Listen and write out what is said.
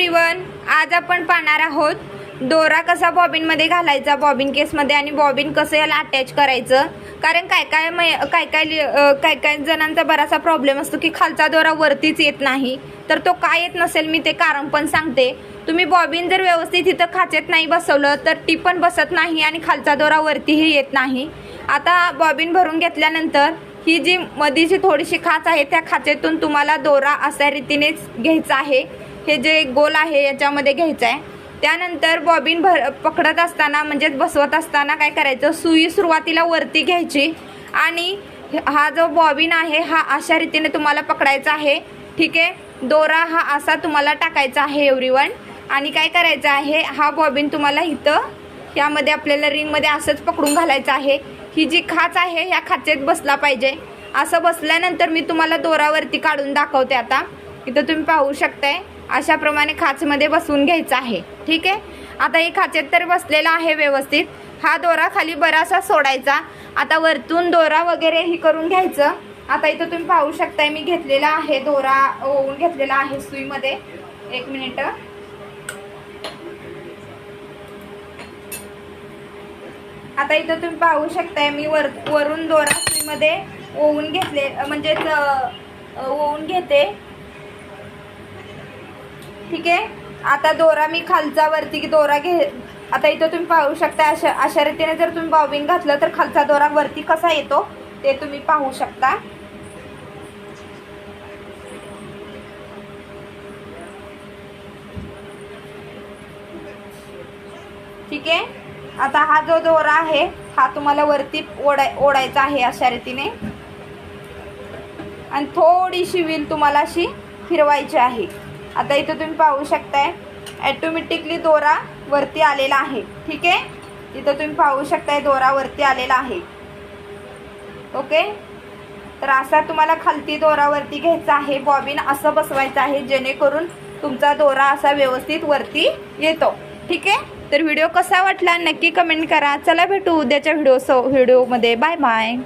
Everyone आज आपण पाहणार आहोत दोरा कसा बॉबिनमध्ये घालायचा बॉबिन केसमध्ये आणि बॉबिन कसं याला अटॅच करायचं. कारण काय काय मै- काय काय लि- काय काय जणांचा बराचसा प्रॉब्लेम असतो की खालचा दोरा वरतीच येत नाही. तर तो काय येत नसेल मी ते कारण पण सांगते. तुम्ही बॉबिन जर व्यवस्थित इथं खाचेत नाही बसवलं तर ती पण बसत नाही आणि खालचा दोरा वरतीही येत नाही. आता बॉबिन भरून घेतल्यानंतर ही जी मधीची थोडीशी खाच आहे त्या खाचेतून तुम्हाला दोरा अशा रीतीनेच घ्यायचा आहे. हे जे गोल आहे याच्यामध्ये घ्यायचं आहे त्यानंतर बॉबिन भर पकडत असताना म्हणजेच बसवत असताना काय करायचं? सुई सुरुवातीला वरती घ्यायची आणि हा जो बॉबिन आहे हा अशा रीतीने तुम्हाला पकडायचा आहे. ठीक आहे? दोरा हा असा तुम्हाला टाकायचा आहे एव्हरीवन आणि काय करायचं आहे? हा बॉबिन तुम्हाला इथं यामध्ये आपल्याला रिंगमध्ये असंच पकडून घालायचं आहे. ही जी खाच आहे ह्या खाचेत बसला पाहिजे. असं बसल्यानंतर मी तुम्हाला दोरावरती काढून दाखवते आता. इथं तुम्ही पाहू शकताय. अशाप्रमाणे खाचमध्ये बसवून घ्यायचं आहे. ठीक आहे? आता हे खाचेत तर बसलेला आहे व्यवस्थित. हा दोरा खाली बरासा सोडायचा. आता वरतून दोरा वगैरे ही करून घ्यायचं. आता इथं तुम्ही पाहू शकताय मी घेतलेला आहे दोरा ओवून घेतलेला आहे सुईमध्ये. एक मिनिट. आता इथं तुम्ही पाहू शकताय मी वर वरून दोरा सुईमध्ये ओवून घेतले म्हणजेच ओवून घेते. ठीक आहे? आता दोरा मी खालचा वरती दोरा घे आता इथं तुम्ही पाहू शकता अशा अशा रीतीने जर तुम्ही बॉबिंग घातलं तर खालचा दोरा वरती कसा येतो ते तुम्ही पाहू शकता. ठीक आहे? आता हा जो दोरा आहे हा तुम्हाला वरती ओढाय ओढायचा आहे अशा रीतीने. आणि थोडीशी विल तुम्हाला अशी फिरवायची आहे. आता इथं तुम्ही पाहू शकताय ॲटोमॅटिकली दोरा वरती आलेला आहे. ठीक आहे? इथं तुम्ही पाहू शकताय दोरा वरती आलेला आहे. ओके? तर असा तुम्हाला खालती दोरावरती घ्यायचा आहे बॉबिन असं बसवायचं आहे जेणेकरून तुमचा दोरा असा व्यवस्थित वरती येतो. ठीक आहे? तर व्हिडिओ कसा वाटला नक्की कमेंट करा. चला भेटू उद्याच्या व्हिडिओ व्हिडिओमध्ये बाय बाय